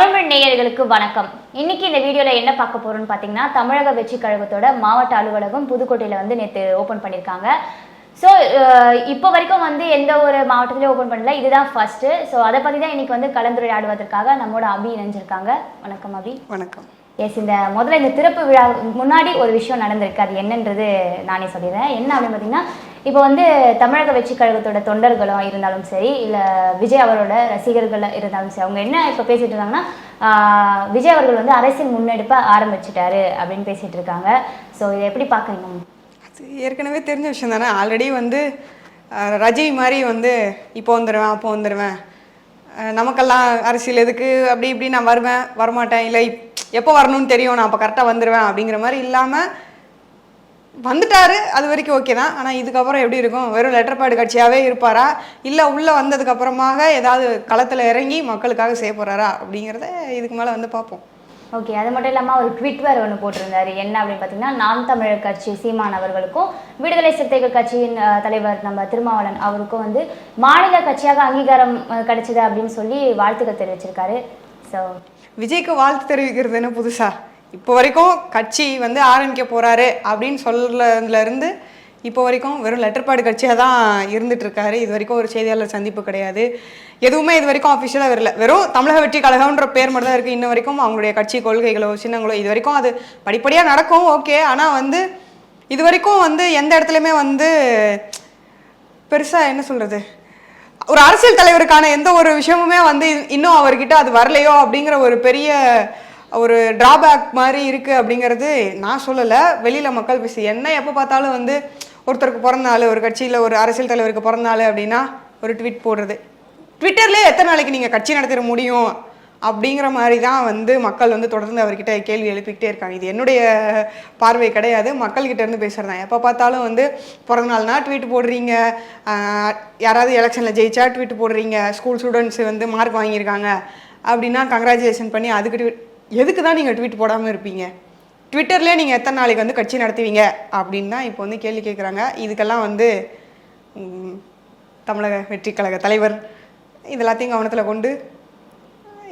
தமிழ்மண் நேயர்களுக்கு வணக்கம். இன்னைக்கு இந்த வீடியோல என்ன பார்க்க போறோம்னு பாத்தீங்கன்னா தமிழக வெற்றி கழகத்தோட மாவட்ட அலுவலகம் புதுக்கோட்டையில வந்து நேற்று ஓபன் பண்ணியிருக்காங்க ஸோ இப்போ வரைக்கும் வந்து எந்த ஒரு மாவட்டத்திலையும் ஓபன் பண்ணல. இதுதான் ஃபர்ஸ்ட் ஸோ அதை பத்தி தான் இன்னைக்கு வந்து கலந்துரையாடுவதற்காக நம்மோட அபி இணைஞ்சிருக்காங்க. வணக்கம் அபி. வணக்கம். எஸ் இந்த முதல்ல இந்த திறப்பு விழா முன்னாடி ஒரு விஷயம் நடந்திருக்கு. அது என்னன்றது நானே சொல்லிடுறேன். என்ன அப்படின்னு பார்த்தீங்கன்னா இப்போ வந்து தமிழக வெற்றி கழகத்தோட தொண்டர்களும் இருந்தாலும் சரி இல்லை விஜய் அவரோட ரசிகர்கள் இருந்தாலும் சரி அவங்க என்ன இப்போ பேசிட்டு இருக்காங்கன்னா விஜய் அவர்கள் வந்து அரசியல் முன்னெடுப்பை ஆரம்பிச்சிட்டாரு அப்படின்னு பேசிட்டு இருக்காங்க. ஸோ இதை எப்படி பார்க்குறீங்க? ஏற்கனவே தெரிஞ்ச விஷயம் தானே. ஆல்ரெடி வந்து ரஜினி மாதிரி வந்து இப்போ வந்துடுவேன் அப்போ வந்துடுவேன் நமக்கெல்லாம் அரசியல் எதுக்கு? அப்படி இப்படி நான் வருவேன் வரமாட்டேன். இல்லை எப்போ வரணும்னு தெரியும். நான் அப்போ கரெக்டாக வந்துடுவேன் அப்படிங்கிற மாதிரி இல்லாமல் வந்துட்டாரு அது வரைக்கும் ஓகே தான். ஆனால் இதுக்கப்புறம் எப்படி இருக்கும்? வெறும் லெட்டர் பேடு கட்சியாகவே இருப்பாரா? இல்லை உள்ளே வந்ததுக்கு அப்புறமாக ஏதாவது களத்தில் இறங்கி மக்களுக்காக செய்ய போகிறாரா அப்படிங்கிறத இதுக்கு மேலே வந்து பார்ப்போம். ஓகே அது மட்டும் இல்லாமல் ஒரு ட்வீட் வேறு ஒன்று போட்டிருந்தாரு. என்ன அப்படின்னு பார்த்தீங்கன்னா நாம் தமிழர் கட்சி சீமான் அவர்களுக்கும் விடுதலை சிறுத்தைகள் கட்சியின் தலைவர் நம்ம திருமாவளவன் அவருக்கும் வந்து மாநில கட்சியாக அங்கீகாரம் கிடைச்சது அப்படின்னு சொல்லி வாழ்த்துக்கள் தெரிவிச்சிருக்காரு. ஸோ விஜய்க்கு வாழ்த்து தெரிவிக்கிறது என்ன புதுசா? இப்போ வரைக்கும் கட்சி வந்து ஆரம்பிக்க போறாரு அப்படின்னு சொல்றதுலேருந்து இப்போ வரைக்கும் வெறும் லெட்டர்பாடு கட்சியாக தான் இருந்துட்டு இருக்காரு. இது வரைக்கும் ஒரு செய்தியாளர் சந்திப்பு கிடையாது. எதுவுமே இது வரைக்கும் அஃபிஷியலாக வரல. வெறும் தமிழக வெற்றி கழகம்ன்ற பேர் மட்டும் தான் இருக்குது இன்ன வரைக்கும் அவங்களுடைய கட்சி கொள்கைகளோ சின்னங்களோ இது வரைக்கும் அது படிப்படியாக நடக்கும் ஓகே ஆனால் வந்து இது வரைக்கும் வந்து எந்த இடத்துலையுமே வந்து பெருசாக என்ன சொல்றது? ஒரு அரசியல் தலைவருக்கான எந்த ஒரு விஷயமுமே வந்து இன்னும் அவர்கிட்ட அது வரலையோ அப்படிங்கிற ஒரு பெரிய ஒரு டிராபேக் மாதிரி இருக்குது அப்படிங்கிறது நான் சொல்லலை. வெளியில் மக்கள் பேசி என்ன எப்போ பார்த்தாலும் வந்து ஒருத்தருக்கு பிறந்தாள் ஒரு கட்சியில் ஒரு அரசியல் தலைவருக்கு பிறந்தாள் அப்படின்னா ஒரு ட்வீட் போடுறது. ட்விட்டர்லேயே எத்தனை நாளைக்கு நீங்கள் கட்சி நடத்திட முடியும் அப்படிங்கிற மாதிரி தான் வந்து மக்கள் வந்து தொடர்ந்து அவர்கிட்ட கேள்வி எழுப்பிக்கிட்டே இருக்காங்க. இது என்னுடைய பார்வை கிடையாது. மக்கள்கிட்ட இருந்து தான் எப்போ பார்த்தாலும் வந்து பிறந்தநாள்னா ட்வீட் போடுறீங்க. யாராவது எலெக்ஷனில் ஜெயிச்சா ட்வீட் போடுறீங்க. ஸ்கூல் ஸ்டூடெண்ட்ஸ் வந்து மார்க் வாங்கியிருக்காங்க. அப்படின்னா கங்க்ராச்சுலேஷன் பண்ணி அதுக்கு tweet- எதுக்கு தான் நீங்கள் ட்வீட் போடாமல் இருப்பீங்க? ட்விட்டர்லேயே நீங்கள் எத்தனை நாளைக்கு வந்து கட்சி நடத்துவீங்க? அப்படின்னு தான் இப்போ வந்து கேள்வி கேட்குறாங்க இதுக்கெல்லாம் வந்து தமிழக வெற்றி கழக தலைவர் இது எல்லாத்தையும் கவனத்தில் கொண்டு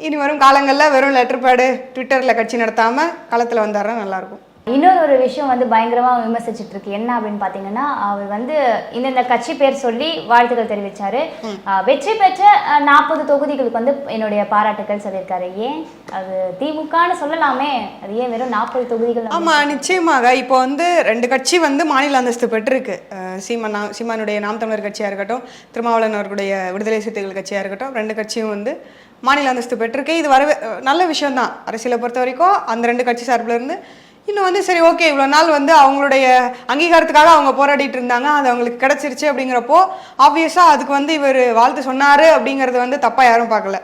இனி வரும் காலங்களில் வெறும் லெட்டர் பேடு ட்விட்டரில் கட்சி நடத்தாமல் களத்தில் வந்தாருன்னா நல்லாயிருக்கும் இன்னொரு ஒரு விஷயம் வந்து பயங்கரமா விமர்சிச்சுட்டு இருக்கு என்ன அப்படின்னு பாத்தீங்கன்னா அவர் வந்து இந்தந்த கட்சி பேர் சொல்லி வாழ்த்துக்கள் தெரிவிச்சாரு. வெற்றி பெற்ற நாற்பது தொகுதிகளுக்கு வந்து என்னுடைய பாராட்டுக்கள் சொல்லியிருக்காரு. ஏன்? அது திமுகன்னு சொல்லலாமே. அது ஏன் வெறும் நாற்பது தொகுதிகள் ஆமாம் நிச்சயமாக. இப்போ வந்து ரெண்டு கட்சி வந்து மாநில அந்தஸ்து பெற்றிருக்கு. அஹ் சீமான் நா- சீமானுடைய நாம் தமிழர் கட்சியாக இருக்கட்டும் திருமாவளவன் அவர்களுடைய விடுதலை சிறுத்தைகள் கட்சியாக இருக்கட்டும் ரெண்டு கட்சியும் வந்து மாநில அந்தஸ்து பெற்றிருக்கு. இது வரவே நல்ல விஷயம்தான். அரசியலை பொறுத்த வரைக்கும் அந்த ரெண்டு கட்சி சார்பில் இருந்து இன்னும் வந்து சரி ஓகே இவ்வளோ நாள் வந்து அவங்களுடைய அங்கீகாரத்துக்காக அவங்க போராடிட்டு இருந்தாங்க. அது அவங்களுக்கு கிடைச்சிருச்சு அப்படிங்கிறப்போ ஆப்வியஸாக அதுக்கு வந்து இவர் வாழ்த்து சொன்னார் அப்படிங்கிறது வந்து தப்பாக யாரும் பார்க்கல.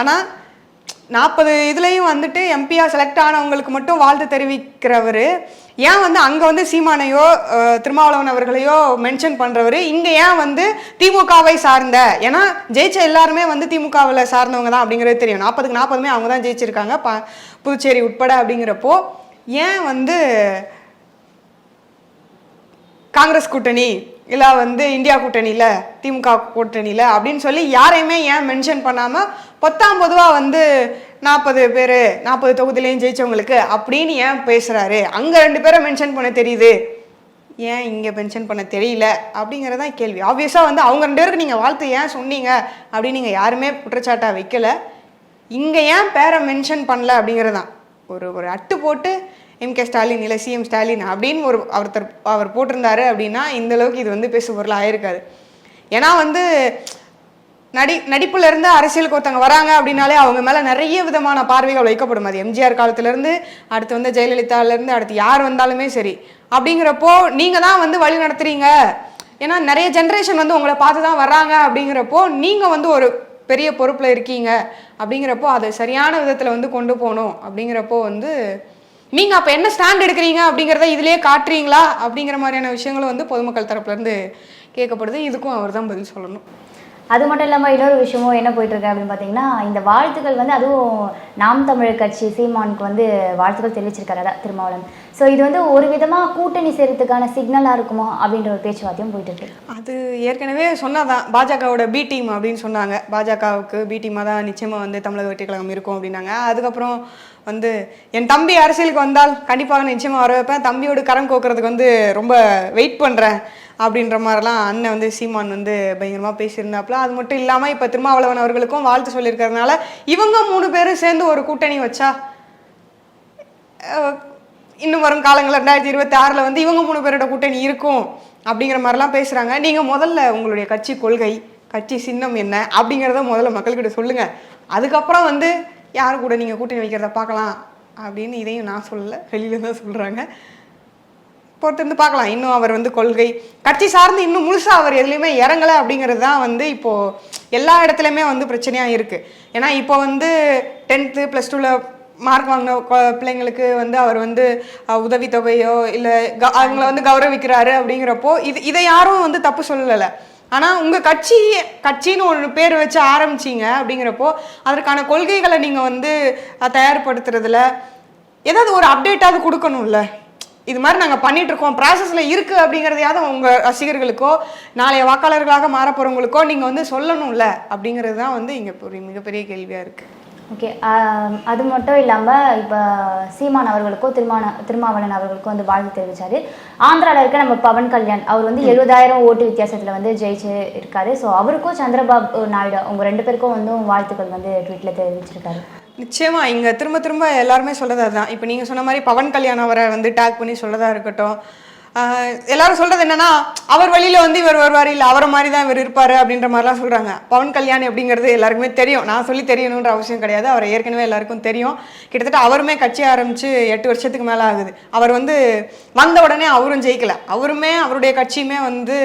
ஆனால் நாற்பது இதுலேயும் வந்துட்டு எம்பியாக செலக்ட் ஆனவங்களுக்கு மட்டும் வாழ்த்து தெரிவிக்கிறவர் ஏன் வந்து அங்கே வந்து சீமானையோ திருமாவளவன் அவர்களையோ மென்ஷன் பண்ணுறவர் இங்கே ஏன் வந்து திமுகவை சார்ந்த ஏன்னா ஜெயிச்ச எல்லாருமே வந்து திமுகவில் சார்ந்தவங்க தான் அப்படிங்கிறது தெரியும். நாற்பதுக்கு நாற்பதுமே அவங்க தான் ஜெயிச்சிருக்காங்க. ப புதுச்சேரி உட்பட அப்படிங்கிறப்போ ஏன் வந்து காங்கிரஸ் கூட்டணி இல்லை வந்து இந்தியா கூட்டணியில் திமுக கூட்டணியில் அப்படின்னு சொல்லி யாரையுமே ஏன் மென்ஷன் பண்ணாமல் பத்தாம் பொதுவாக வந்து நாற்பது பேர் நாற்பது தொகுதியிலையும் ஜெயிச்சவங்களுக்கு அப்படின்னு ஏன் பேசுகிறாரு அங்கே ரெண்டு பேரை மென்ஷன் பண்ண தெரியுது. ஏன் இங்கே மென்ஷன் பண்ண தெரியல? அப்படிங்கிறதான் கேள்வி. ஆப்வியஸாக வந்து அவங்க ரெண்டு பேருக்கு நீங்கள் வாழ்த்து ஏன் சொன்னீங்க? அப்படின்னு நீங்கள் யாருமே குற்றச்சாட்டாக வைக்கலை. இங்கே ஏன் பேரை மென்ஷன் பண்ணல அப்படிங்கிறது தான் ஒரு ஒரு அட்டு போட்டு எம்கே ஸ்டாலின் இல்லை சிஎம் ஸ்டாலின் அப்படின்னு ஒரு ஒருத்தர் அவர் போட்டிருந்தாரு அப்படின்னா இந்த அளவுக்கு இது வந்து பேசு பொருள் ஆயிருக்காது. ஏன்னா வந்து நடி நடிப்புலேருந்து அரசியலுக்கு ஒருத்தவங்க வராங்க அப்படின்னாலே அவங்க மேலே நிறைய விதமான பார்வைகள் வைக்கப்படும். அது எம்ஜிஆர் காலத்துலேருந்து அடுத்து வந்து ஜெயலலிதாலேருந்து அடுத்து யார் வந்தாலுமே சரி. அப்படிங்கிறப்போ நீங்கள் தான் வந்து வழி நடத்துகிறீங்க ஏன்னா நிறைய ஜென்ரேஷன் வந்து உங்களை பார்த்து தான் வர்றாங்க அப்படிங்கிறப்போ நீங்கள் வந்து ஒரு பெரிய பொறுப்பில் இருக்கீங்க அப்படிங்கிறப்போ அதை சரியான விதத்தில் வந்து கொண்டு போகணும் அப்படிங்கிறப்போ வந்து நீங்கள் அப்போ என்ன ஸ்டாண்ட் எடுக்கிறீங்க அப்படிங்கிறத இதுலயே காட்டுறீங்களா அப்படிங்கிற மாதிரியான விஷயங்களும் வந்து பொதுமக்கள் தரப்புலேருந்து கேட்கப்படுது. இதுக்கும் அவர் தான் பதில் சொல்லணும். அது மட்டும் இல்லாமல் இன்னொரு விஷயமும் என்ன போயிட்டுருக்கு அப்படின்னு பார்த்தீங்கன்னா இந்த வாழ்த்துக்கள் வந்து அதுவும் நாம் தமிழர் கட்சி சீமானுக்கு வந்து வாழ்த்துக்கள் தெரிவிச்சிருக்காரு திருமாவளவன். ஸோ இது வந்து ஒரு விதமாக கூட்டணி சேர்றதுக்கான சிக்னலாக இருக்குமா அப்படின்ற ஒரு பேச்சுவார்த்தையும் போயிட்டு இருக்கு அது ஏற்கனவே சொன்னாதான் பாஜகவோட பி டீம் அப்படின்னு சொன்னாங்க. பாஜகவுக்கு பி டீமாக தான் நிச்சயமாக வந்து தமிழக வெற்றி கழகம் இருக்கும் அப்படின்னாங்க. அதுக்கப்புறம் வந்து என் தம்பி அரசியலுக்கு வந்தால் கண்டிப்பாக நிச்சயமாக வர வைப்பேன். தம்பியோட கரம் கோக்குறதுக்கு வந்து ரொம்ப வெயிட் பண்ணுறேன் அப்படின்ற மாதிரிலாம் அண்ணன் வந்து சீமான் வந்து பயங்கரமாக பேசியிருந்தாப்புல. அது மட்டும் இல்லாமல் இப்போ திருமாவளவன் அவர்களுக்கும் வாழ்த்து சொல்லியிருக்கறதுனால இவங்க மூணு பேரும் சேர்ந்து ஒரு கூட்டணி வச்சா இன்னும் வரும் காலங்களில் ரெண்டாயிரத்தி இருபத்தி ஆறில் வந்து இவங்க மூணு பேரோட கூட்டணி இருக்கும் அப்படிங்கிற மாதிரிலாம் பேசுகிறாங்க நீங்கள் முதல்ல உங்களுடைய கட்சி கொள்கை கட்சி சின்னம் என்ன அப்படிங்கிறத முதல்ல மக்கள்கிட்ட சொல்லுங்கள் அதுக்கப்புறம் வந்து யார் கூட நீங்கள் கூட்டணி வைக்கிறத பார்க்கலாம் அப்படின்னு இதையும் நான் சொல்லலை வெளியில் தான் சொல்கிறாங்க பொறுத்திருந்து பார்க்கலாம். இன்னும் அவர் வந்து கொள்கை கட்சி சார்ந்து இன்னும் முழுசாக அவர் எதுலேயுமே இறங்கலை அப்படிங்கிறது தான் வந்து இப்போது எல்லா இடத்துலையுமே வந்து பிரச்சனையாக இருக்குது ஏன்னா இப்போ வந்து டென்த்து ப்ளஸ் டூவில் மார்க் வாங்கின பிள்ளைங்களுக்கு வந்து அவர் வந்து உதவி உதவித்தொகையோ இல்லை க அவங்கள வந்து கௌரவிக்கிறாரு அப்படிங்கிறப்போ இது இதை யாரும் வந்து தப்பு சொல்லலை ஆனால் உங்கள் கட்சி கட்சின்னு ஒரு பேர் வச்சு ஆரம்பிச்சீங்க அப்படிங்கிறப்போ அதற்கான கொள்கைகளை நீங்கள் வந்து தயார்படுத்துறதுல ஏதாவது ஒரு அப்டேட்டாவது கொடுக்கணும்ல? இது மாதிரி நாங்கள் பண்ணிட்டு இருக்கோம் ப்ராசஸில் இருக்குது அப்படிங்கிறதையாவது உங்கள் ரசிகர்களுக்கோ நாளைய வாக்காளர்களாக மாறப்போகிறவங்களுக்கோ நீங்கள் வந்து சொல்லணும்ல? அப்படிங்கிறது தான் வந்து இங்கே ஒரு மிகப்பெரிய கேள்வியாக இருக்குது ஓகே அது மட்டும் இல்லாமல் இப்போ சீமான் அவர்களுக்கோ திருமான திருமாவளவன் அவர்களுக்கும் வந்து வாழ்த்து தெரிவிச்சாரு. ஆந்திராவில் இருக்க நம்ம பவன் கல்யாண் அவர் வந்து எழுபதாயிரம் ஓட்டு வித்தியாசத்தில் வந்து ஜெயிச்சு இருக்காரு. ஸோ அவருக்கும் சந்திரபாபு நாயுடு அவங்க ரெண்டு பேருக்கும் வந்து வாழ்த்துக்கள் வந்து ட்வீட்டில் தெரிவிச்சிருக்காரு. நிச்சயமா இங்க திரும்ப திரும்ப எல்லாருமே சொல்றது அதுதான். இப்போ நீங்க சொன்ன மாதிரி பவன் கல்யாண் அவரை வந்து டேக் பண்ணி சொல்லதா இருக்கட்டும் எல்லாரும் சொல்றது என்னன்னா அவர் வழியில வந்து இவர் வருவார் இல்லை அவரை மாதிரி தான் இவர் இருப்பார் அப்படின்ற மாதிரிலாம் சொல்றாங்க. பவன் கல்யாண் அப்படிங்கிறது எல்லாருக்குமே தெரியும். நான் சொல்லி தெரியணுன்ற அவசியம் கிடையாது. அவர் ஏற்கனவே எல்லாருக்கும் தெரியும். கிட்டத்தட்ட அவருமே கட்சி ஆரம்பிச்சு எட்டு வருஷத்துக்கு மேலே ஆகுது. அவர் வந்து வந்த உடனே அவரும் ஜெயிக்கல. அவருமே அவருடைய கட்சியுமே வந்து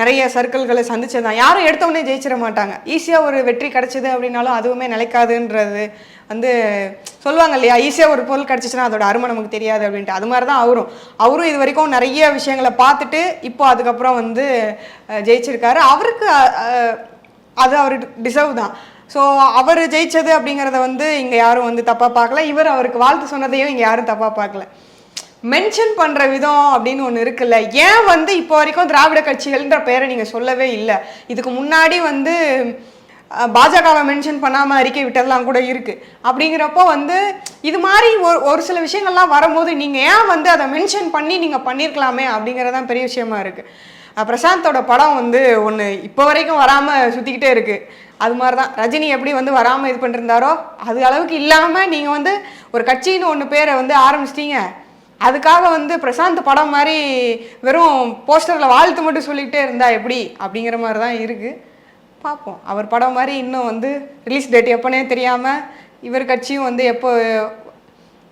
நிறைய சர்க்கிள்களை சந்திச்சதான் யாரும் எடுத்த உடனே ஜெயிச்சிட மாட்டாங்க. ஈஸியாக ஒரு வெற்றி கிடைச்சது அப்படின்னாலும் அதுவுமே நிலைக்காதுன்றது வந்து சொல்லுவாங்க இல்லையா ஈஸியாக ஒரு பொருள் கிடச்சிச்சுன்னா அதோட அருமை நமக்கு தெரியாது அப்படின்ட்டு. அது மாதிரி தான் அவரும். அவரும் இது வரைக்கும் நிறைய விஷயங்களை பார்த்துட்டு இப்போ அதுக்கப்புறம் வந்து ஜெயிச்சிருக்காரு. அவருக்கு அது அவர் டிசர்வ் தான். ஸோ அவர் ஜெயிச்சது அப்படிங்கிறத வந்து இங்கே யாரும் வந்து தப்பாக பார்க்கல. இவர் அவருக்கு வாழ்த்து சொன்னதையும் இங்கே யாரும் தப்பாக பார்க்கல. மென்ஷன் பண்ணுற விதம் அப்படின்னு ஒன்று இருக்குல்ல. ஏன் வந்து இப்போ வரைக்கும் திராவிட கட்சிகள்ன்ற பெயரை நீங்கள் சொல்லவே இல்லை. இதுக்கு முன்னாடி வந்து பாஜகவை மென்ஷன் பண்ணாமல் அறிக்கை விட்டதெல்லாம் கூட இருக்குது அப்படிங்கிறப்போ வந்து இது மாதிரி ஒரு ஒரு சில விஷயங்கள்லாம் வரும்போது நீங்கள் ஏன் வந்து அதை மென்ஷன் பண்ணி நீங்கள் பண்ணியிருக்கலாமே அப்படிங்கிறது தான் பெரிய விஷயமா இருக்குது பிரசாந்தோட படம் வந்து ஒன்று இப்போ வரைக்கும் வராமல் சுற்றிக்கிட்டே இருக்குது அது மாதிரி தான் ரஜினி எப்படி வந்து வராமல் இது பண்ணிருந்தாரோ அது அளவுக்கு இல்லாமல் நீங்கள் வந்து ஒரு கட்சின்னு ஒன்று பேரை வந்து ஆரம்பிச்சிட்டீங்க. அதுக்காக வந்து பிரசாந்த் படம் மாதிரி வெறும் போஸ்டரில் வாழ்த்து மட்டும் சொல்லிக்கிட்டே இருந்தா எப்படி? அப்படிங்கிற மாதிரி தான் இருக்குது பார்ப்போம். அவர் படம் மாதிரி இன்னும் வந்து ரிலீஸ் டேட் எப்போனே தெரியாமல் இவர் கட்சியும் வந்து எப்போ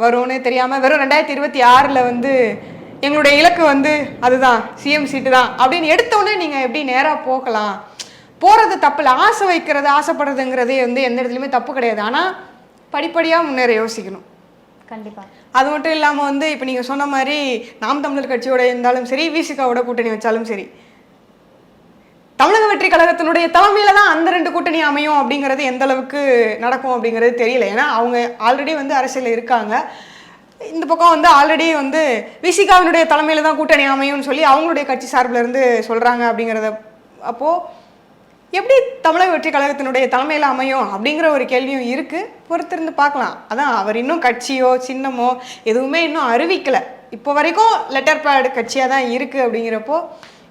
வரும்னே தெரியாமல் வெறும் ரெண்டாயிரத்தி இருபத்தி ஆறில் வந்து எங்களுடைய இலக்கு வந்து அதுதான் சிஎம் சீட்டு தான் அப்படின்னு எடுத்தோடனே நீங்கள் எப்படி நேராக போகலாம்? போகிறது தப்பு இல்லை ஆசை வைக்கிறது ஆசைப்படுறதுங்கிறதே வந்து எந்த இடத்துலையுமே தப்பு கிடையாது. ஆனால் படிப்படியாக முன்னேற யோசிக்கணும். கண்டிப்பாக அது மட்டும் இல்லாமல் வந்து இப்போ நீங்கள் சொன்ன மாதிரி நாம் தமிழர் கட்சியோட இருந்தாலும் சரி விசிகாவோட கூட்டணி வச்சாலும் சரி தமிழக வெற்றி கழகத்தினுடைய தலைமையில தான் அந்த ரெண்டு கூட்டணி அமையும் அப்படிங்கிறது எந்த அளவுக்கு நடக்கும் அப்படிங்கிறது தெரியல. ஏன்னா அவங்க ஆல்ரெடி வந்து அரசியலில் இருக்காங்க. இந்த பக்கம் வந்து ஆல்ரெடி வந்து விசிகாவினுடைய தலைமையில தான் கூட்டணி அமையும்னு சொல்லி அவங்களுடைய கட்சி சார்பில் இருந்து சொல்றாங்க அப்படிங்கிறத அப்போ எப்படி தமிழக வெற்றி கழகத்தினுடைய தலைமையில் அமையும் அப்படிங்கிற ஒரு கேள்வியும் இருக்கு. பொறுத்திருந்து பார்க்கலாம். அதான் அவர் இன்னும் கட்சியோ சின்னமோ எதுவுமே இன்னும் அறிவிக்கல. இப்போ வரைக்கும் லெட்டர் பேட் கட்சியாக தான் இருக்கு அப்படிங்கிறப்போ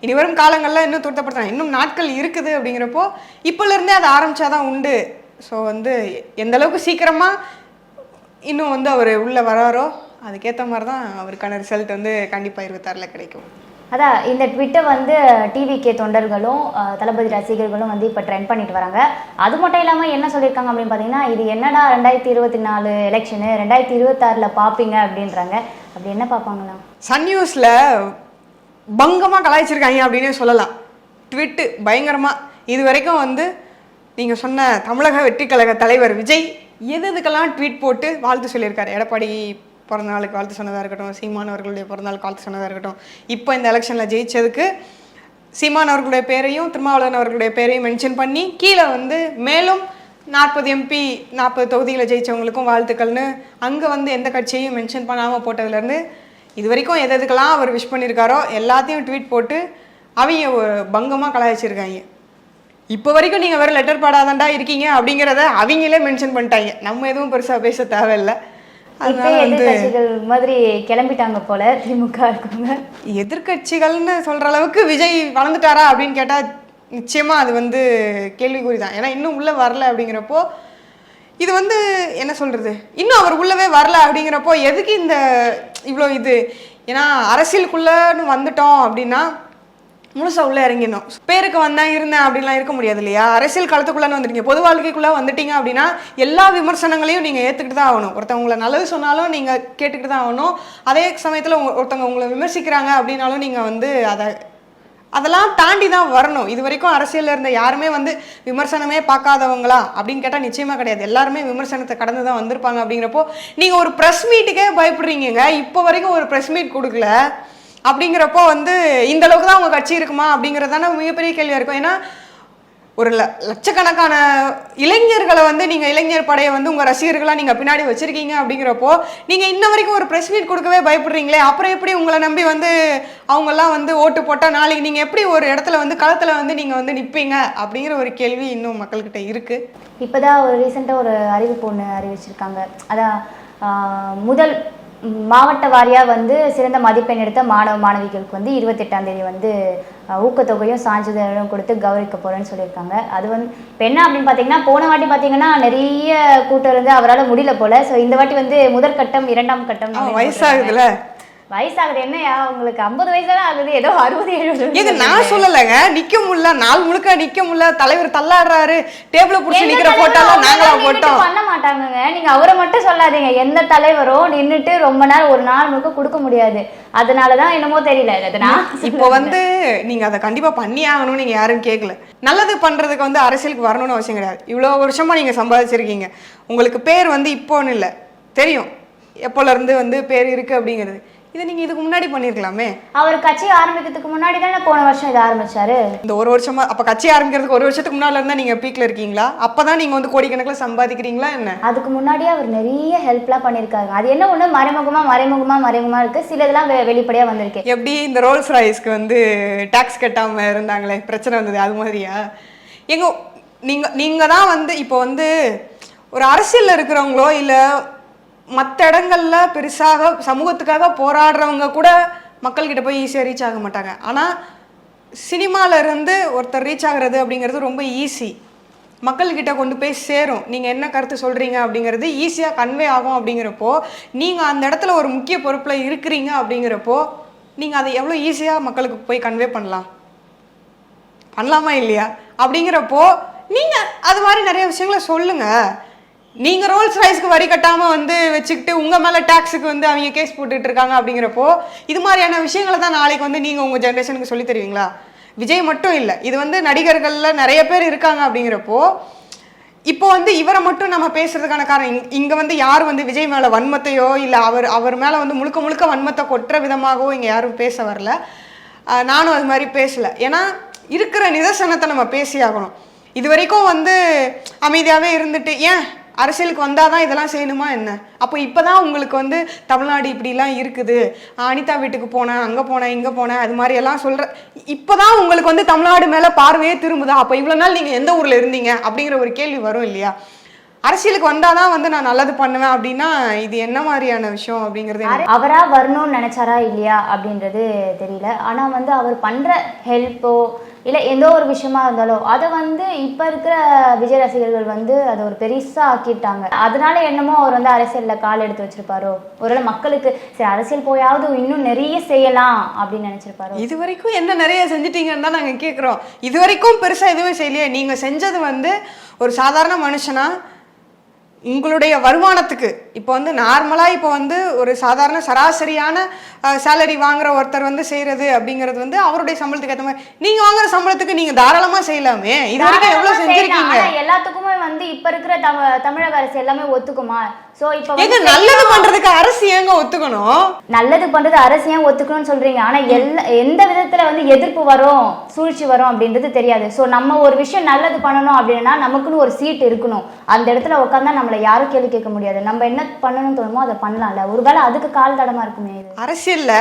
இனி வரும் காலங்களில் இன்னும் துரிதப்படுத்தலாம் இன்னும் நாட்கள் இருக்குது அப்படிங்கிறப்போ இப்போலேருந்தே அதை ஆரம்பிச்சாதான் உண்டு. ஸோ வந்து எந்த அளவுக்கு சீக்கிரமாக இன்னும் வந்து அவர் உள்ளே வராரோ அதுக்கேற்ற மாதிரி தான் அவருக்கான ரிசல்ட் வந்து கண்டிப்பாக இருபத்தாறில் கிடைக்கும். அதான் இந்த ட்விட்டை வந்து டிவிகே தொண்டர்களும் தளபதி ரசிகர்களும் வந்து இப்போ ட்ரெண்ட் பண்ணிட்டு வராங்க. அது மட்டும் இல்லாமல் என்ன சொல்லியிருக்காங்க அப்படின்னு பார்த்தீங்கன்னா இது என்னடா ரெண்டாயிரத்தி இருபத்தி நாலு எலெக்ஷனு ரெண்டாயிரத்தி இருபத்தாறில் பார்ப்பீங்க அப்படின்றாங்க. அப்படி என்ன பார்ப்பாங்களா சன் நியூஸில் பங்கமாக கலாய்ச்சிருக்காங்க அப்படின்னே சொல்லலாம். ட்விட்டு பயங்கரமாக இது வரைக்கும் வந்து நீங்கள் சொன்ன தமிழக வெற்றி கழக தலைவர் விஜய் எது எதுக்கெல்லாம் ட்வீட் போட்டு வாழ்த்து சொல்லியிருக்காரு? எடப்பாடி பிறந்த நாளுக்கு வாழ்த்து சொன்னதாக இருக்கட்டும் சீமான் அவர்களுடைய வாழ்த்து சொன்னதாக இருக்கட்டும். இப்போ இந்த எலெக்ஷனில் ஜெயிச்சதுக்கு சீமான் அவர்களுடைய பேரையும் திருமாவளவன் அவர்களுடைய பேரையும் மென்ஷன் பண்ணி கீழே வந்து மேலும் நாற்பது எம்பி நாற்பது தொகுதிகளை ஜெயிச்சவங்களுக்கும் வாழ்த்துக்கள்னு அங்கே வந்து எந்த கட்சியையும் மென்ஷன் பண்ணாமல் போட்டதுலேருந்து இது வரைக்கும் எது எதுக்கெல்லாம் அவர் விஷ் பண்ணியிருக்காரோ எல்லாத்தையும் ட்வீட் போட்டு அவங்க ஒரு பங்கமாக கலாய்ச்சிருக்காங்க இப்போ வரைக்கும் நீங்கள் வேறு லெட்டர் பாடாதாண்டா இருக்கீங்க அப்படிங்கிறத அவங்களே மென்ஷன் பண்ணிட்டாங்க. நம்ம எதுவும் பெருசாக பேச தேவையில்லை. அதனால வந்து மாதிரி கிளம்பிட்டாங்க போல திமுக இருக்கவங்க. எதிர்க்கட்சிகள்னு சொல்ற அளவுக்கு விஜய் வளர்ந்துட்டாரா அப்படின்னு கேட்டா நிச்சயமா அது வந்து கேள்விக்குறி தான் ஏன்னா இன்னும் உள்ள வரல அப்படிங்கிறப்போ இது வந்து என்ன சொல்றது? இன்னும் அவர் உள்ளவே வரல அப்படிங்கிறப்போ எதுக்கு இந்த இவ்வளோ இது. ஏன்னா அரசியலுக்குள்ளன்னு வந்துட்டோம் அப்படின்னா முழுசா உள்ளே இறங்கிடணும். பேருக்கு வந்தேன் இருந்தேன் அப்படின்லாம் இருக்க முடியாது இல்லையா? அரசியல் களத்துக்குள்ளே வந்துட்டீங்க. பொது வாழ்க்கைக்குள்ளே வந்துட்டீங்க அப்படின்னா எல்லா விமர்சனங்களையும் நீங்கள் ஏற்றுக்கிட்டு தான் ஆகணும். ஒருத்தவங்களை நல்லது சொன்னாலும் நீங்கள் கேட்டுக்கிட்டு தான் ஆகணும். அதே சமயத்தில் ஒருத்தவங்க உங்களை விமர்சிக்கிறாங்க அப்படின்னாலும் நீங்கள் வந்து அதை அதெல்லாம் தாண்டி தான் வரணும். இது வரைக்கும் அரசியலில் இருந்த யாருமே வந்து விமர்சனமே பார்க்காதவங்களா? அப்படின்னு கேட்டால் நிச்சயமாக கிடையாது. எல்லாருமே விமர்சனத்தை கடந்து தான் வந்திருப்பாங்க அப்படிங்கிறப்போ நீங்கள் ஒரு ப்ரெஸ் மீட்டுக்கே பயப்படுறீங்க இப்போ வரைக்கும் ஒரு ப்ரெஸ் மீட் கொடுக்கல. அப்படிங்கிறப்போ வந்து இந்த அளவுக்கு தான் உங்கள் கட்சி இருக்குமா? அப்படிங்கிறது தானே மிகப்பெரிய கேள்வியாக இருக்கும். ஏன்னா ஒரு ல லட்சக்கணக்கான இளைஞர்களை வந்து நீங்கள் இளைஞர் படையை வந்து உங்கள் ரசிகர்களாக நீங்கள் பின்னாடி வச்சுருக்கீங்க அப்படிங்கிறப்போ நீங்கள் இன்ன வரைக்கும் ஒரு ப்ரெஸ் மீட் கொடுக்கவே பயப்படுறீங்களே? அப்புறம் எப்படி உங்களை நம்பி வந்து அவங்கெல்லாம் வந்து ஓட்டு போட்டால் நாளைக்கு நீங்கள் எப்படி ஒரு இடத்துல வந்து களத்தில் வந்து நீங்கள் வந்து நிற்பீங்க அப்படிங்கிற ஒரு கேள்வி இன்னும் மக்கள்கிட்ட இருக்குது இப்போ தான் ஒரு ரீசெண்டாக ஒரு அறிவிப்பு ஒன்று அறிவிச்சிருக்காங்க. அதான் முதல் மாவட்ட வாரியாக வந்து சிறந்த மதிப்பெண் எடுத்த மாணவ மாணவிகளுக்கு வந்து இருபத்தெட்டாம் தேதி வந்து ஊக்கத்தொகையும் சான்றிதழும் கொடுத்து கௌரவிக்க போறேன்னு சொல்லியிருக்காங்க. அது வந்து இப்போ என்ன அப்படின்னு பார்த்தீங்கன்னா போன வாட்டி பார்த்தீங்கன்னா நிறைய கூட்டம் இருந்து அவரால் முடியல போல. ஸோ இந்த வாட்டி வந்து முதற்கட்டம் இரண்டாம் கட்டம் வயசாகுதுல. வயசாகுது என்னையா உங்களுக்கு ஐம்பது வயசு தான் ஆகுது. ஏதோ அறுபது எழுபது ஏங்க நான் சொல்லலைங்க. நிக்க முடியல. நாள் முழுக்க நிக்க முடியல. தலைவர் தள்ளாடுறாரு. டேபிள புடிச்சு நிக்கிற போட்டோலாம் நாங்களா போட்டோம். பண்ண மாட்டாங்கங்க. நீங்க அவரை மட்டும் சொல்லாதீங்க. எந்த தலைவரும் நின்னுட்டு ரொம்ப நேரம் ஒரு நாள் முழுக்க கொடுக்க முடியாது. அதனாலதான் என்னமோ தெரியல. இப்போ வந்து நீங்க அதை கண்டிப்பா பண்ணி ஆகணும்னு நீங்க யாரும் கேட்கல நல்லது பண்றதுக்கு வந்து அரசியலுக்கு வரணும்னு அவசியம் கிடையாது. இவ்வளவு வருஷமா நீங்க சம்பாதிச்சிருக்கீங்க. உங்களுக்கு பேர் வந்து இப்போன்னு இல்லை. தெரியும். எப்போல இருந்து வந்து பேர் இருக்கு அப்படிங்கிறது. இதை நீங்க இதுக்கு முன்னாடி பண்ணிருக்கலாமே. அவர் கட்சி ஆரம்பிக்கிறதுக்கு முன்னாடி தானே போன வருஷம் இதை ஆரம்பிச்சாரு? இந்த ஒரு வருஷமா அப்ப கட்சி ஆரம்பிக்கிறதுக்கு ஒரு வருஷத்துக்கு முன்னால இருந்தா நீங்க பீக்ல இருக்கீங்களா? அப்பதான் நீங்க வந்து கோடிக்கணக்கில் சம்பாதிக்கிறீங்களா என்ன? அதுக்கு முன்னாடியே அவர் நிறைய ஹெல்ப்லாம் பண்ணியிருக்காரு அது என்ன ஒண்ணு? மறைமுகமா மறைமுகமா மறைமுகமா இருக்கு. சிலதெல்லாம் வெ- வெளிப்படையா வந்திருக்கு. எப்படி இந்த ரோல்ஸ் ராய்ஸ்க்கு வந்து டாக்ஸ் கட்டாம இருந்தாங்களே? பிரச்சனை வந்தது அது மாதிரியா? எங்க நீங்க நீங்க தான் வந்து இப்போ வந்து ஒரு அரசியல்ல இருக்கிறவங்களோ இல்ல மற்ற இடங்கள்ல பெருசாக சமூகத்துக்காக போராடுறவங்க கூட மக்கள்கிட்ட போய் ஈஸியாக ரீச் ஆக மாட்டாங்க. ஆனால் சினிமாவிலேருந்து இருந்து ஒருத்தர் ரீச் ஆகிறது அப்படிங்கிறது ரொம்ப ஈஸி மக்கள்கிட்ட கொண்டு போய் சேரும். நீங்கள் என்ன கருத்து சொல்கிறீங்க அப்படிங்கிறது ஈஸியாக கன்வே ஆகும் அப்படிங்கிறப்போ நீங்கள் அந்த இடத்துல ஒரு முக்கிய பொறுப்பில் இருக்கிறீங்க அப்படிங்கிறப்போ நீங்கள் அதை எவ்வளோ ஈஸியாக மக்களுக்கு போய் கன்வே பண்ணலாம்? பண்ணலாமா இல்லையா? அப்படிங்கிறப்போ நீங்கள் அது மாதிரி நிறைய விஷயங்களை சொல்லுங்கள் நீங்க ரோல்ஸ் ரைஸ்க்கு வரி கட்டாம வந்து வச்சுக்கிட்டு உங்க மேல டாக்ஸுக்கு வந்து அவங்க கேஸ் போட்டுட்டு இருக்காங்க அப்படிங்கிறப்போ இது மாதிரியான விஷயங்களை தான் நாளைக்கு வந்து நீங்க உங்க ஜென்ரேஷனுக்கு சொல்லி தருவீங்களா? விஜய் மட்டும் இல்லை இது வந்து நடிகர்கள்ல நிறைய பேர் இருக்காங்க அப்படிங்கிறப்போ இப்போ வந்து இவரை மட்டும் நம்ம பேசுறதுக்கான காரணம் இங்க- வந்து யாரும் வந்து விஜய் மேல வன்மத்தையோ இல்ல அவர் அவர் மேல வந்து முழுக்க முழுக்க வன்மத்தை கொட்டுற விதமாகவோ இங்க யாரும் பேச வரல. நானும் அது மாதிரி பேசல. ஏன்னா இருக்கிற நிதர்சனத்தை நம்ம பேசியாகணும் இது வரைக்கும் வந்து அமைதியாவே இருந்துட்டு ஏன் அரசியலுக்கு வந்தால் தான் இதெல்லாம் செய்யணுமா என்ன? அப்போ இப்போ தான் உங்களுக்கு வந்து தமிழ்நாடு இப்படிலாம் இருக்குது. அனிதா வீட்டுக்கு போனேன் அங்கே போனேன் இங்கே போனேன் அது மாதிரி எல்லாம் இப்போ தான் உங்களுக்கு வந்து தமிழ்நாடு மேலே பார்வையே திரும்புதா? அப்போ இவ்வளோ நாள் நீங்கள் எந்த ஊரில் இருந்தீங்க? அப்படிங்கிற ஒரு கேள்வி வரும் இல்லையா? அரசியலுக்கு வந்தாதான் வந்து நான் நல்லது பண்ணுவேன் அப்படின்னா இது என்ன மாதிரியான விஷயம் அப்படிங்கிறது அவராக அவரா வரணும்னு நினைச்சாரா இல்லையா அப்படின்றது தெரியல. ஆனா வந்து அவர் பண்ற ஹெல்ப்போ இல்லை எந்த ஒரு விஷயமா இருந்தாலும். அதை வந்து இப்போ இருக்கிற விஜய் ரசிகர்கள் வந்து அதை ஒரு பெருசாக ஆக்கிட்டாங்க. அதனால என்னமோ அவர் வந்து அரசியலில் கால் எடுத்து வச்சிருப்பாரோ? ஒருவேளை மக்களுக்கு சரி அரசியல் போயாவது இன்னும் நிறைய செய்யலாம் அப்படின்னு நினச்சிருப்பாரு? இது வரைக்கும் என்ன நிறைய செஞ்சிட்டீங்கன்னு தான் நாங்கள் கேட்குறோம் இது வரைக்கும் பெருசாக எதுவும் செய்யலையே. நீங்கள் செஞ்சது வந்து ஒரு சாதாரண மனுஷனா உங்களுடைய வருமானத்துக்கு. இப்போ வந்து நார்மலாக இப்போ வந்து ஒரு சாதாரண சராசரியான சேலரி வாங்குற ஒருத்தர் வந்து செய்கிறது அப்படிங்கிறது வந்து அவருடைய சம்பளத்துக்கு ஏற்ற மாதிரி. நீங்கள் வாங்குற சம்பளத்துக்கு நீங்கள் தாராளமாக செய்யலாமே. இது வரைக்கும் எவ்வளோ. செஞ்சுருக்கீங்க? எல்லாத்துக்குமே வந்து இப்ப இருக்கிற தமிழ் தமிழக அரசு எல்லாமே ஒத்துக்குமா? சோ இப்ப வந்து நல்லது பண்றதுக்கு அரசு ஏங்க ஒத்துக்கணும்? நல்லது பண்றது அரசு ஏன் ஒத்துக்கணும்னு சொல்றீங்க? ஆனா எல்லா எந்த விதத்துல வந்து எதிர்ப்பு வரும் சூழ்ச்சி வரும் அப்படின்றது தெரியாது. சோ நம்ம ஒரு விஷயம் நல்லது பண்ணணும் அப்படின்னா நமக்குன்னு ஒரு சீட் இருக்கணும். அந்த இடத்துல உட்காந்தா நம்மள யாரும் கேள்வி கேட்க முடியாது. நம்ம என்ன பண்ணணும்னு தோணுமோ அதை பண்ணலாம்ல. ஒருவேளை அதுக்கு கால் தடமா இருக்குமே? அரசியல்ல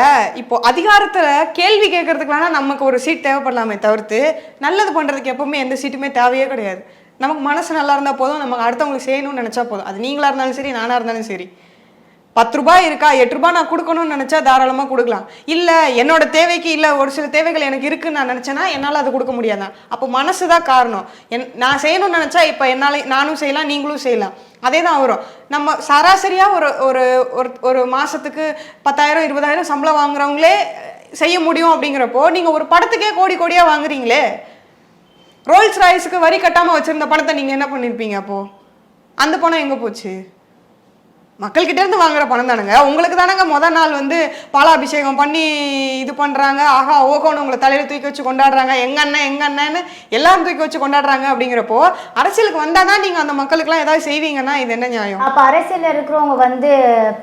இப்போ அதிகாரத்துல கேள்வி கேட்கறதுக்கு வேணா நமக்கு ஒரு சீட் தேவைப்படலாமே தவிர்த்து நல்லது பண்றதுக்கு எப்பவுமே எந்த சீட்டுமே தேவையே கிடையாது. நமக்கு மனசு நல்லா இருந்தால் போதும் நமக்கு அடுத்தவங்களுக்கு செய்யணும்னு நினைச்சா போதும். அது நீங்களாக இருந்தாலும் சரி நானாக இருந்தாலும் சரி. பத்து ரூபாய் இருக்கா எட்டு ரூபாய் நான் கொடுக்கணும்னு நினச்சா தாராளமாக கொடுக்கலாம். இல்லை என்னோட தேவைக்கு இல்லை ஒரு சில தேவைகள் எனக்கு இருக்குன்னு நான் நினச்சேன்னா என்னால் அது கொடுக்க முடியாதான் அப்போ மனசு தான் காரணம். என் நான் செய்யணும்னு நினச்சா இப்போ என்னால் நானும் செய்யலாம் நீங்களும் செய்யலாம். அதே தான் வரும். நம்ம சராசரியாக ஒரு ஒரு ஒரு ஒரு பத்தாயிரம் இருபதாயிரம் சம்பளம் வாங்குறவங்களே செய்ய முடியும் அப்படிங்கிறப்போ நீங்கள் ஒரு படத்துக்கே கோடி கோடியாக வாங்குறீங்களே. ரோல்ஸ் ராய்ஸுக்கு வரி கட்டாமல் வச்சுருந்த பணத்தை நீங்கள் என்ன பண்ணியிருப்பீங்க அப்போது அந்த பணம் எங்கே போச்சு? மக்கள்கிட்ட இருந்து வாங்குற பணம் தானுங்க. உங்களுக்கு தானங்க மொதல் நாள் வந்து பாலாபிஷேகம் பண்ணி இது பண்ணுறாங்க ஆஹா ஓகோன்னு உங்களை தலையில் தூக்கி வச்சு கொண்டாடுறாங்க. எங்கள் அண்ணன் எங்கள் அண்ணன்னு எல்லாரும் தூக்கி வச்சு கொண்டாடுறாங்க அப்படிங்கிறப்போ அரசியலுக்கு வந்தாதான் நீங்கள் அந்த மக்களுக்குலாம் ஏதாவது செய்வீங்கன்னா இது என்ன நியாயம்? அப்போ அரசியலில் இருக்கிறவங்க வந்து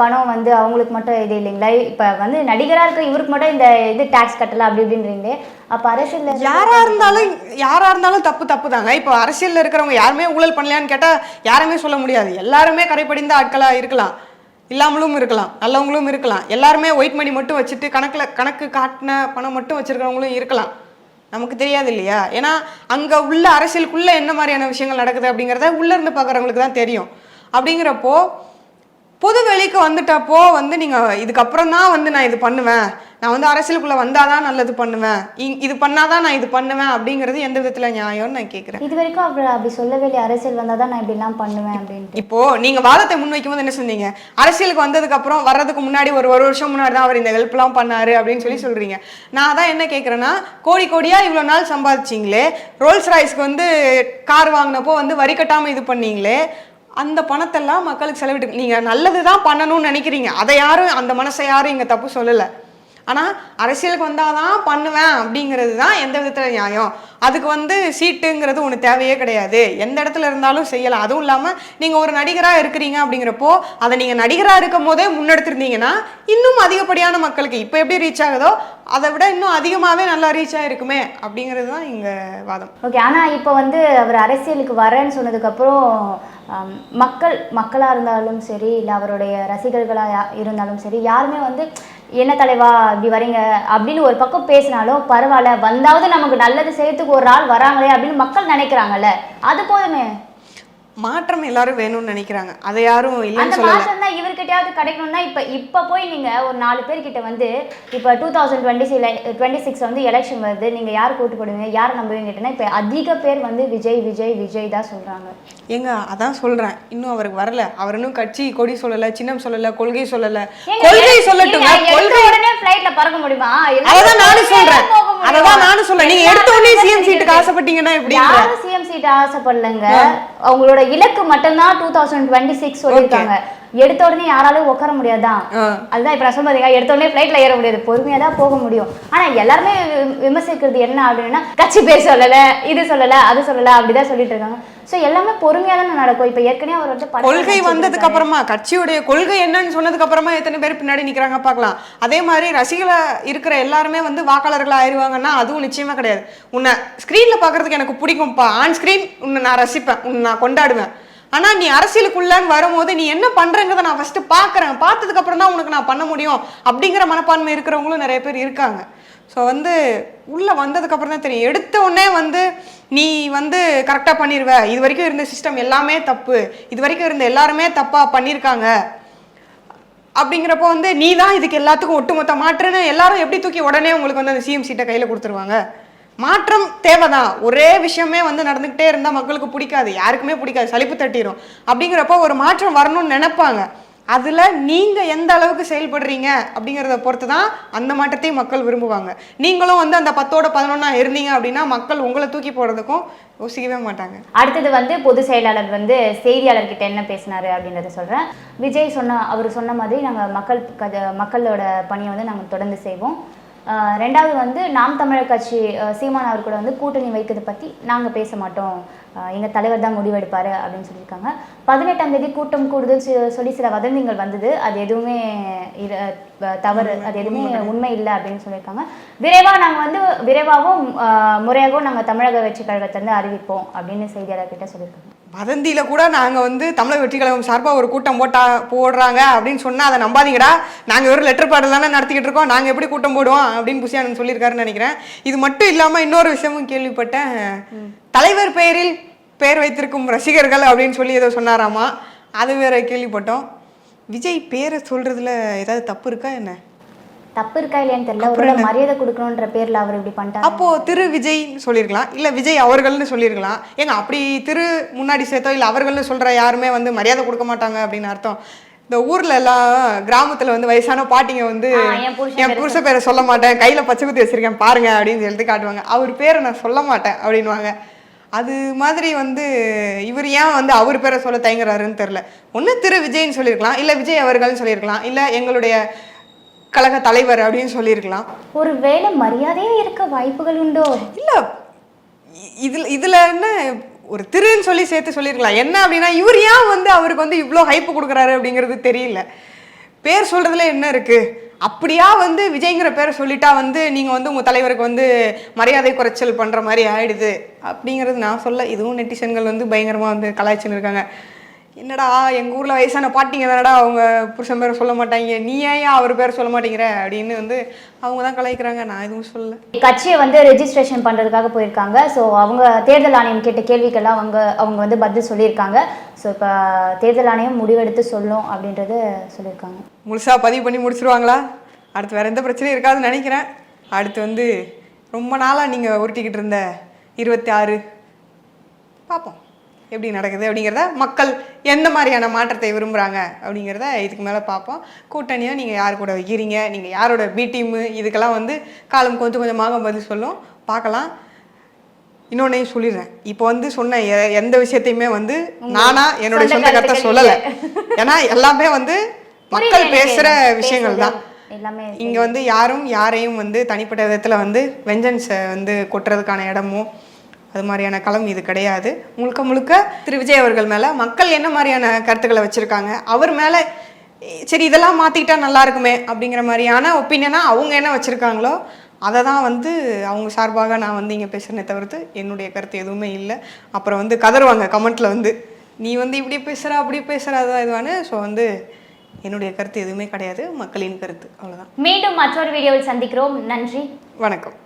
பணம் வந்து அவங்களுக்கு மட்டும் இது இல்லைங்களா? இப்போ வந்து நடிகராக இருக்க இவருக்கு மட்டும் இந்த இது டேக்ஸ் கட்டலை அப்படி இப்படின்றீங்களே. அப்ப அரசியல்ல இருக்க- யாரா இருந்தாலும் யாரா இருந்தாலும் தப்பு தப்பு தாங்க இப்போ அரசியல்ல இருக்கிறவங்க யாருமே ஊழல் பண்ணலையான்னு கேட்டா யாருமே சொல்ல முடியாது. எல்லாருமே கரைப்படிந்த ஆட்களா இருக்கலாம். இல்லாமலும் இருக்கலாம். நல்லவங்களும் இருக்கலாம். எல்லாருமே ஒயிட் மணி மட்டும் வச்சுட்டு கணக்குல கணக்கு காட்டின பணம் மட்டும் வச்சிருக்கிறவங்களும் இருக்கலாம். நமக்கு தெரியாது இல்லையா? ஏன்னா அங்க உள்ள அரசியலுக்குள்ள என்ன மாதிரியான விஷயங்கள் நடக்குது அப்படிங்கிறத உள்ள இருந்து பார்க்குறவங்களுக்கு தான் தெரியும். அப்படிங்கிறப்போ பொது வெளிக்கு வந்துட்டப்போ வந்து நீங்க இதுக்கப்புறம் தான் வந்து நான் இது பண்ணுவேன். நான் வந்து அரசியலுக்குள்ள வந்தாதான் நல்லது பண்ணுவேன். இது பண்ணாதான் நான் இது பண்ணுவேன் அப்படிங்கிறது எந்த விதத்துல நியாயம்னு நான் கேக்குறேன். இது வரைக்கும் அவர் அப்படி சொல்லவே இல்லையே அரசியல் வந்தாதான் நான் இப்படி எல்லாம் பண்ணுவேன் அப்படின்ட்டு. இப்போ நீங்க வாதத்தை முன்வைக்கும் போது என்ன சொன்னீங்க? அரசியலுக்கு வந்ததுக்கு அப்புறம் வர்றதுக்கு முன்னாடி ஒரு ஒரு வருஷம் முன்னாடி தான் அவர் இந்த ஹெல்ப்லாம் பண்ணாரு அப்படின்னு சொல்லி சொல்றீங்க. நான் அதான் என்ன கேட்குறேன்னா கோடி கோடியா இவ்வளோ நாள் சம்பாதிச்சீங்களே ரோல்ஸ் ராய்ஸ்க்கு வந்து கார் வாங்கினப்போ வந்து வரி கட்டாம இது பண்ணீங்களே அந்த பணத்தெல்லாம் மக்களுக்கு செலவிட்டு நீங்கள் நல்லது தான் பண்ணணும்னு நினைக்கிறீங்க. அதை யாரும் அந்த மனசை யாரும் இங்கே தப்பு சொல்லலை. ஆனால் அரசியலுக்கு வந்தாதான் பண்ணுவேன் அப்படிங்கிறது தான் எந்த விதத்தில் நியாயம். அதுக்கு வந்து சீட்டுங்கிறது ஒன்று தேவையே கிடையாது. எந்த இடத்துல இருந்தாலும் செய்யலாம். அதுவும் இல்லாமல் நீங்கள் ஒரு நடிகராக இருக்கிறீங்க அப்படிங்கிறப்போ அதை நீங்கள் நடிகராக இருக்கும் போதே முன்னெடுத்திருந்தீங்கன்னா இன்னும் அதிகப்படியான மக்களுக்கு இப்போ எப்படி ரீச் ஆகுதோ அதை விட இன்னும் அதிகமாகவே நல்லா ரீச் ஆகிருக்குமே அப்படிங்கிறது தான் இங்கே வாதம். ஓகே ஆனால் இப்போ வந்து அவர் அரசியலுக்கு வரேன்னு சொன்னதுக்கப்புறம் மக்கள் மக்களாக இருந்தாலும் சரி இல்லை அவருடைய ரசிகர்களாக யா- இருந்தாலும் சரி யாருமே வந்து என்ன தலைவா இப்படி வரீங்க அப்படின்னு ஒரு பக்கம் பேசினாலும் பரவாயில்ல வந்தாவது நமக்கு நல்லது செய்யறதுக்கு ஒரு ஆள் வராங்களே அப்படின்னு மக்கள் நினைக்கிறாங்கல்ல. அது போதுமே. மாற்றம் எல்லாரும் வேணும்னு நினைக்கிறாங்க. அதை யாரும் இல்லைன்னு சொல்லல. தான் இவர்கிட்டயாவது கிடைக்கணும்னா இப்ப இப்ப போய் நீங்க ஒரு நாலு பேர்கிட்ட வந்து இப்ப two thousand twenty twenty six வந்து எலெக்ஷன் வருது. நீங்க யார் கூட்டு போடுவீங்க? யார் நம்புவீங்க கேட்டீங்கன்னா இப்ப அதிக பேர் வந்து விஜய் விஜய் விஜய் தான் சொல்றாங்க. ஏங்க அதான் சொல்றேன். இன்னும் அவருக்கு வரல. அவர் இன்னும் கட்சி கொடி சொல்லல சின்னம் சொல்லல கொள்கை சொல்லல. கொள்கை சொல்லட்டுங்க. கொள்கை உடனே flightல பறக்க முடியுமா? அததான் நானும் முடியும். அததான் நானும் சொல்றேன். நீங்க எடுத்த உடனே சிஎம் சீட்டுக்கு. ஆசைப்பட்டீங்கன்னா எப்படி யாரும் சிஎம் சீட் ஆசைப்படலங்க அவங்களோட இலக்கு மட்டும்தான் டூ தௌசண்ட் டுவெண்ட்டி சிக்ஸ் சொல்லியிருக்காங்க எடுத்த உடனே யாராலும் உட்கார முடியாதான் ஆ. அதுதான் இப்ப நான் சொல்றீங்க எடுத்த உடனே ஃபிளைட்ல ஏற முடியாது. பொறுமையா தான் போக முடியும். ஆனா எல்லாருமே விமர்சிக்கிறது என்ன அப்படின்னா கட்சி பேர் சொல்லல இது சொல்லல அது சொல்லல அப்படிதான் சொல்லிட்டு இருக்காங்க. சோ எல்லாமே பொறுமையா தானே நடக்கும். இப்ப ஏற்கனவே அவர் வந்து கொள்கை வந்ததுக்கு. அப்புறமா கட்சியுடைய கொள்கை என்னன்னு சொன்னதுக்கு அப்புறமா எத்தனை பேர் பின்னாடி நிக்கிறாங்க பார்க்கலாம். அதே மாதிரி ரசிகலா இருக்கிற எல்லாருமே வந்து வாக்காளர்கள் ஆயிருவாங்கன்னா அதுவும் நிச்சயமா கிடையாது. உன்னை ஸ்கிரீன்ல பாக்குறதுக்கு எனக்கு பிடிக்கும்ப்பா. ஆன் ஸ்கிரீன் உன்னை நான் ரசிப்பேன். உன்னை நான் கொண்டாடுவேன். ஆனா நீ அரசியலுக்குள்ளன்னு வரும்போது நீ என்ன பண்றங்கிறத நான் ஃபர்ஸ்ட் பாக்குறேன். பார்த்ததுக்கு அப்புறம் தான் உனக்கு நான் பண்ண முடியும் அப்படிங்கிற மனப்பான்மை இருக்கிறவங்களும் நிறைய பேர் இருக்காங்க. ஸோ வந்து உள்ள வந்ததுக்கு அப்புறம் தான் தெரியும். எடுத்த உடனே வந்து நீ வந்து கரெக்டாக பண்ணிடுவ இது வரைக்கும் இருந்த சிஸ்டம் எல்லாமே தப்பு. இது வரைக்கும் இருந்த எல்லாருமே தப்பா பண்ணியிருக்காங்க அப்படிங்கிறப்போ வந்து நீ தான் இதுக்கு எல்லாத்துக்கும் ஒட்டுமொத்த மாற்றுன்னு எல்லாரும் எப்படி தூக்கி உடனே உங்களுக்கு வந்து அந்த சிஎம் சீட்டை கையில் கொடுத்துருவாங்க? மாற்றம் தேவைதான். ஒரே விஷயமே வந்து நடந்துக்கிட்டே இருந்தால் மக்களுக்கு பிடிக்காது. யாருக்குமே பிடிக்காது. சலிப்பு தட்டிடும் அப்படிங்கிறப்போ ஒரு மாற்றம் வரணும்னு நினைப்பாங்க. அதில் நீங்கள் எந்த அளவுக்கு செயல்படுறீங்க அப்படிங்கிறத பொறுத்து தான் அந்த மாற்றத்தையும் மக்கள் விரும்புவாங்க. நீங்களும் வந்து அந்த பத்தோட பதினொன்னா இருந்தீங்க அப்படின்னா மக்கள் உங்களை தூக்கி போடுறதுக்கும் யோசிக்கவே மாட்டாங்க. அடுத்தது வந்து பொதுச் செயலாளர் வந்து செய்தியாளர்கிட்ட என்ன பேசினாரு அப்படின்றத சொல்கிறேன் விஜய் சொன்ன அவர் சொன்ன மாதிரி நாங்கள் மக்கள் மக்களோட பணியை வந்து நாங்கள் தொடர்ந்து செய்வோம். ரெண்டாவது வந்து நாம் தமிழர் கட்சி சீமான் அவர் கூட வந்து கூட்டணி வைக்கிறது பற்றி நாங்கள் பேச மாட்டோம். ஆஹ் எங்க தலைவர் தான் முடிவெடுப்பாரு அப்படின்னு சொல்லியிருக்காங்க. பதினெட்டாம் தேதி கூட்டம் கூடுதல் சொல்லி சில வதந்திகள் வந்தது. அது எதுவுமே தவறு அது எதுவுமே உண்மை இல்லை அப்படின்னு சொல்லியிருக்காங்க. விரைவாக நாங்கள் வந்து விரைவாகவும் முறையாகவும் நாங்கள் தமிழக வெற்றி கழகத்தை வந்து அறிவிப்போம் அப்படின்னு செய்தியாளர்கிட்ட சொல்லியிருக்காங்க. வதந்தியில கூட நாங்க வந்து தமிழக வெற்றி கழகம் சார்பா ஒரு கூட்டம் போட்டா போடுறாங்க அப்படின்னு சொன்னா அதை நம்பாதீங்கடா. நாங்க வெறும் லெட்டர் பாடல் தானே நடத்திக்கிட்டு இருக்கோம். நாங்க எப்படி கூட்டம் போடுவோம் அப்படின்னு புசியானன் சொல்லியிருக்காருன்னு நினைக்கிறேன். இது மட்டும் இல்லாம இன்னொரு விஷயமும் கேள்விப்பட்டேன். தலைவர் பெயரில் பெயர் வைத்திருக்கும் ரசிகர்கள் அப்படின்னு சொல்லி ஏதோ சொன்னாராமா? அது வேற கேள்விப்பட்டோம். விஜய் பேரை சொல்றதுல ஏதாவது தப்பு இருக்கா என்ன? தப்பு இருக்கா இல்லையான்னு தெரியல. ஒரு மரியாதை கொடுக்கணுன்ற பேர்ல அவர் இப்படி பண்ணிட்டாரு? அப்போ திரு விஜய்னு சொல்லியிருக்கலாம். இல்ல விஜய் அவர்கள்னு சொல்லியிருக்கலாம். ஏங்க அப்படி திரு முன்னாடி சேர்த்தோ இல்ல அவர்கள்னு சொல்ற யாருமே வந்து மரியாதை கொடுக்க மாட்டாங்க அப்படின்னு அர்த்தம். இந்த ஊர்ல எல்லாம் கிராமத்துல வந்து வயசான பாட்டிங்க வந்து என் புருஷ பேரை சொல்ல மாட்டேன். கையில பச்சை குத்தி வச்சிருக்கேன் பாருங்க அப்படின்னு சொல்லிட்டு காட்டுவாங்க. அவர் பேரை நான் சொல்ல மாட்டேன் அப்படின்வாங்க அது மாதிரி வந்து இவர் ஏன் வந்து அவர் பேரை சொல்ல தயங்குறாருன்னு தெரியல. ஒண்ணு திரு விஜய்னு சொல்லியிருக்கலாம் இல்ல விஜய் அவர்கள்னு சொல்லியிருக்கலாம் இல்ல எங்களுடைய கழக தலைவர் அப்படின்னு சொல்லியிருக்கலாம். ஒரு வேளை மரியாதையே இருக்க வாய்ப்புகள் உண்டோ? இல்ல இதுல இதுல என்ன ஒரு திருன்னு சொல்லி சேர்த்து சொல்லியிருக்கலாம். என்ன அப்படின்னா இவர் ஏன் வந்து அவருக்கு வந்து இவ்வளோ ஹைப்பு கொடுக்குறாரு அப்படிங்கிறது தெரியல. பேர் சொல்றதுல என்ன இருக்கு? அப்படியா வந்து விஜய்ங்கிற பேரை சொல்லிட்டா வந்து நீங்க வந்து உங்க தலைவருக்கு வந்து மரியாதை குறைச்சல் பண்ற மாதிரி ஆயிடுது. அப்படிங்கிறது நான் சொல்ல இதுவும் நெட்டிசன்கள் வந்து பயங்கரமா வந்து கலாய்ச்சின்னு இருக்காங்க. என்னடா எங்க ஊர்ல வயசான பாட்டிங்க தானடா அவங்க புருஷன் பேரை சொல்ல மாட்டாங்க. நீ ஏன் அவர் பேரை சொல்ல மாட்டேங்கிற? அப்படின்னு வந்து அவங்க தான் கலாய்க்கிறாங்க. நான் எதுவும் சொல்லல. கட்சியை வந்து ரெஜிஸ்ட்ரேஷன் பண்றதுக்காக போயிருக்காங்க. ஸோ அவங்க தேர்தல் ஆணையம் கேட்ட கேள்விக்கெல்லாம் அவங்க அவங்க வந்து பதில் சொல்லியிருக்காங்க. ஸோ இப்போ தேர்தல் ஆணையம் முடிவெடுத்து சொல்லும் அப்படின்றத சொல்லியிருக்காங்க. முழுசாக பதிவு பண்ணி முடிச்சிருவாங்களா? அடுத்து வேற எந்த பிரச்சனையும் இருக்காதுன்னு நினைக்கிறேன். அடுத்து வந்து ரொம்ப நாளாக நீங்கள் உருட்டிக்கிட்டு இருந்த இருபத்தி ஆறு. பார்ப்போம். எப்படி நடக்குது அப்படிங்கிறத மக்கள் எந்த மாதிரியான மாற்றத்தை விரும்புகிறாங்க அப்படிங்கிறத இதுக்கு மேலே பார்ப்போம். கூட்டணியாக நீங்கள் யார் கூட வைக்கிறீங்க? நீங்கள் யாரோட பி டீமு இதுக்கெல்லாம் வந்து காலம் கொஞ்சம் கொஞ்சமாக பதில் சொல்லும். பார்க்கலாம். இன்னொன்னையும் சொல்லிடுறேன். இப்போ வந்து சொன்ன எந்த விஷயத்தையுமே வந்து நானா என்னுடைய சொந்த கருத்தை சொல்லலை. ஏன்னா எல்லாமே வந்து மக்கள். பேசுகிற விஷயங்கள் தான். இங்க வந்து யாரும் யாரையும் வந்து தனிப்பட்ட விதத்துல வந்து வெஞ்சன்ஸை வந்து கொட்டுறதுக்கான இடமோ அது மாதிரியான களம் இது கிடையாது. முழுக்க முழுக்க திரு விஜய் அவர்கள் மேல மக்கள் என்ன மாதிரியான கருத்துக்களை வச்சிருக்காங்க? அவர் மேல "ஏய், சரி இதெல்லாம் மாத்திக்கிட்டா நல்லா இருக்குமே அப்படிங்கிற மாதிரியான ஒப்பீனியனா அவங்க என்ன வச்சிருக்காங்களோ அதை தான் வந்து அவங்க சார்பாக நான் வந்து இங்கே பேசுகிறேனே தவிர்த்து என்னுடைய கருத்து எதுவுமே இல்லை. அப்புறம் வந்து கதறுவாங்க கமெண்ட்ல வந்து. நீ வந்து இப்படி பேசுகிற அப்படி பேசுகிற அதான் இதுவானு ஸோ வந்து என்னுடைய கருத்து எதுவுமே கிடையாது. மக்களின் கருத்து. அவ்வளோதான் மீண்டும் மற்றொரு வீடியோவில் சந்திக்கிறோம். நன்றி. வணக்கம்.